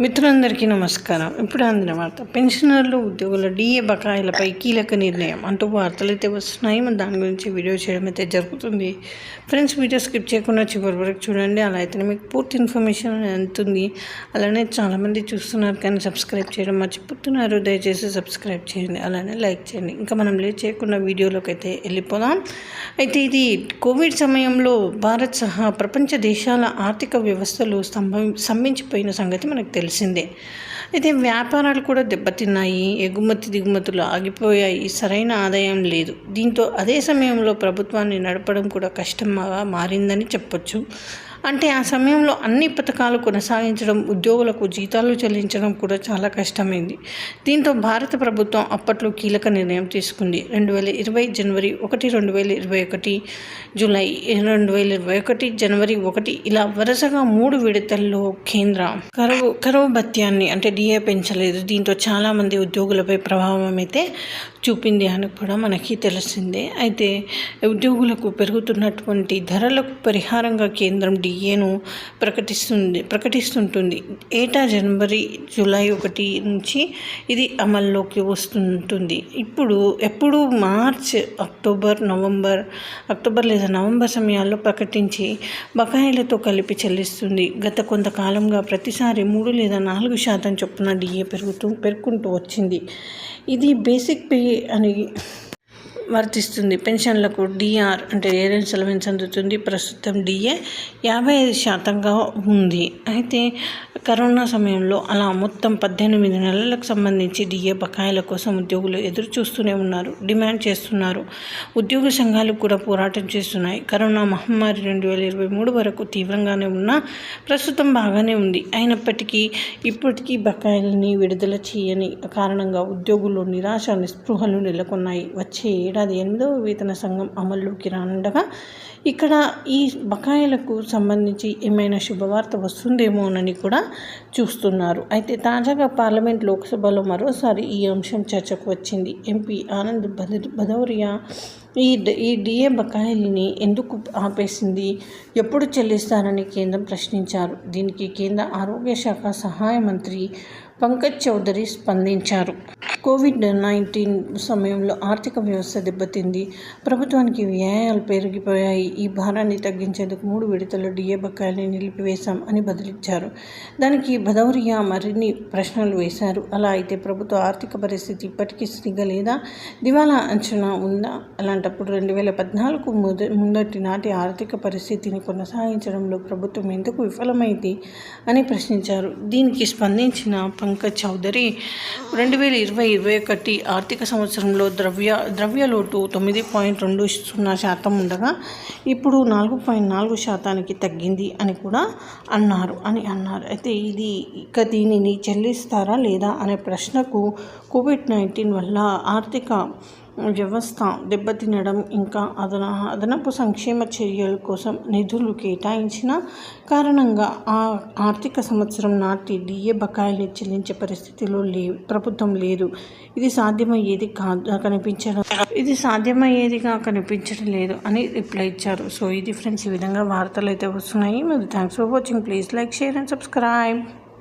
మిత్రులందరికీ నమస్కారం. ఇప్పుడు అందిన వార్త. పెన్షనర్లు ఉద్యోగుల డిఏ బకాయిలపై కీలక నిర్ణయం అంటూ వార్తలు అయితే వస్తున్నాయి. మరి దాని గురించి వీడియో చేయడం అయితే జరుగుతుంది. ఫ్రెండ్స్ వీడియో స్కిప్ చేయకుండా చివరి వరకు చూడండి. అలా అయితే మీకు పూర్తి ఇన్ఫర్మేషన్ అందుతుంది. అలానే చాలామంది చూస్తున్నారు కానీ సబ్స్క్రైబ్ చేయడం మర్చిపోతున్నారు. దయచేసి సబ్స్క్రైబ్ చేయండి. అలానే లైక్ చేయండి. ఇంకా మనం లేట్ చేయకుండా వీడియోలోకి అయితే వెళ్ళిపోదాం. అయితే ఇది కోవిడ్ సమయంలో భారత్ సహా ప్రపంచ దేశాల ఆర్థిక వ్యవస్థలు స్తంభం స్తంభించిపోయిన సంగతి మనకు తెలుసు తెలిసిందే. అయితే వ్యాపారాలు కూడా దెబ్బతిన్నాయి ఎగుమతి దిగుమతులు ఆగిపోయాయి సరైన ఆదాయం లేదు. దీంతో అదే సమయంలో ప్రభుత్వాన్ని నడపడం కూడా కష్టంగా మారిందని చెప్పొచ్చు. అంటే ఆ సమయంలో అన్ని పథకాలు కొనసాగించడం ఉద్యోగులకు జీతాలు చెల్లించడం కూడా చాలా కష్టమైంది. దీంతో భారత ప్రభుత్వం అప్పట్లో కీలక నిర్ణయం తీసుకుంది. రెండు వేల ఇరవై జనవరి ఒకటి రెండు వేల ఇరవై ఒకటి జూలై రెండు వేల ఇరవై ఒకటి జనవరి ఒకటి ఇలా వరుసగా మూడు విడతల్లో కేంద్ర కరువు కరువు భత్యాన్ని అంటే డిఏ పెంచలేదు. దీంతో చాలామంది ఉద్యోగులపై ప్రభావం అయితే చూపింది అని కూడా మనకి తెలిసిందే. అయితే ఉద్యోగులకు పెరుగుతున్నటువంటి ధరలకు పరిహారంగా కేంద్రం డిఏను ప్రకటిస్తుంది ప్రకటిస్తుంటుంది. ఏటా జనవరి జూలై ఒకటి నుంచి ఇది అమల్లోకి వస్తుంటుంది. ఇప్పుడు ఎప్పుడు మార్చ్ అక్టోబర్ నవంబర్ అక్టోబర్ లేదా నవంబర్ సమయాల్లో ప్రకటించి బకాయిలతో కలిపి చెల్లిస్తుంది. గత కొంతకాలంగా ప్రతిసారి మూడు లేదా నాలుగు శాతం చొప్పున డిఏ పెరుగుతూ పెరుగుకుంటూ వచ్చింది. ఇది బేసిక్ పే అని వర్తిస్తుంది. పెన్షన్లకు డిఆర్ అంటే ఏరెన్స్ అలవెన్స్ అందుతుంది. ప్రస్తుతం డిఏ యాభై ఐదు శాతంగా ఉంది. అయితే కరోనా సమయంలో అలా మొత్తం పద్దెనిమిది నెలలకు సంబంధించి డిఏ బకాయిల కోసం ఉద్యోగులు ఎదురు చూస్తూనే ఉన్నారు. డిమాండ్ చేస్తున్నారు. ఉద్యోగ సంఘాలు కూడా పోరాటం చేస్తున్నాయి. కరోనా మహమ్మారి రెండు వేల ఇరవై మూడు వరకు తీవ్రంగానే ఉన్నా ప్రస్తుతం బాగానే ఉంది. అయినప్పటికీ ఇప్పటికీ బకాయిలని విడుదల చేయని కారణంగా ఉద్యోగులు నిరాశ నిస్పృహలు నెలకొన్నాయి. వచ్చే ఏడాది ఎనిమిదవ వేతన సంఘం అమల్లోకి రానుండగా ఇక్కడ ఈ బకాయిలకు సంబంధించి ఏమైనా శుభవార్త వస్తుందేమోనని కూడా చూస్తున్నారు. అయితే తాజాగా పార్లమెంట్ లోక్సభలో మరోసారి ఈ అంశం చర్చకు వచ్చింది. ఎంపీ ఆనంద్ భదౌరియా ఈ ఈ డిఏ బకాయిల్ని ఎందుకు ఆపేసింది? ఎప్పుడు చెల్లిస్తారని కేంద్రం ప్రశ్నించారు. దీనికి కేంద్ర ఆరోగ్య శాఖ సహాయ మంత్రి పంకజ్ చౌదరి స్పందించారు. కోవిడ్ నైన్టీన్ సమయంలో ఆర్థిక వ్యవస్థ దెబ్బతింది. ప్రభుత్వానికి వ్యయాలు పెరిగిపోయాయి. ఈ భారాన్ని తగ్గించేందుకు మూడు విడతల డిఏ బకాయిల్ని నిలిపివేశాం అని బదిలిచ్చారు. దానికి భదౌరియా మరిన్ని ప్రశ్నలు వేశారు. అలా అయితే ప్రభుత్వ ఆర్థిక పరిస్థితి ఇప్పటికీ స్థితిగా లేదా? దివాలా అంచనా ఉందా? అలాంటప్పుడు రెండు వేల పద్నాలుగు ముద ముందటి నాటి ఆర్థిక పరిస్థితిని కొనసాగించడంలో ప్రభుత్వం ఎందుకు విఫలమైంది అని ప్రశ్నించారు. దీనికి స్పందించిన పంకజ్ చౌదరి. రెండు వేల ఇరవై ఇరవై ఒకటి ఆర్థిక సంవత్సరంలో ద్రవ్య ద్రవ్య లోటు తొమ్మిది పాయింట్ రెండు సున్నా శాతం ఉండగా ఇప్పుడు నాలుగు పాయింట్ నాలుగు శాతానికి తగ్గింది అని కూడా అన్నారు అని అన్నారు. అయితే ఇది ఇక దీనిని చెల్లిస్తారా లేదా అనే ప్రశ్నకు కోవిడ్ నైన్టీన్ వల్ల ఆర్థిక వ్యవస్థ దెబ్బతినడం ఇంకా అదన అదనపు సంక్షేమ చర్యల కోసం నిధులు కేటాయించిన కారణంగా ఆ ఆర్థిక సంవత్సరం నాటి డిఏ బకాయిలు చెల్లించే పరిస్థితిలో లే ప్రభుత్వం లేదు. ఇది సాధ్యమయ్యేది కాదు కనిపించడం ఇది సాధ్యమయ్యేదిగా కనిపించడం లేదు అని రిప్లై ఇచ్చారు. సో ఇది ఫ్రెండ్స్ ఈ విధంగా వార్తలు అయితే వస్తున్నాయి. మరి thanks for watching. Please like share and subscribe.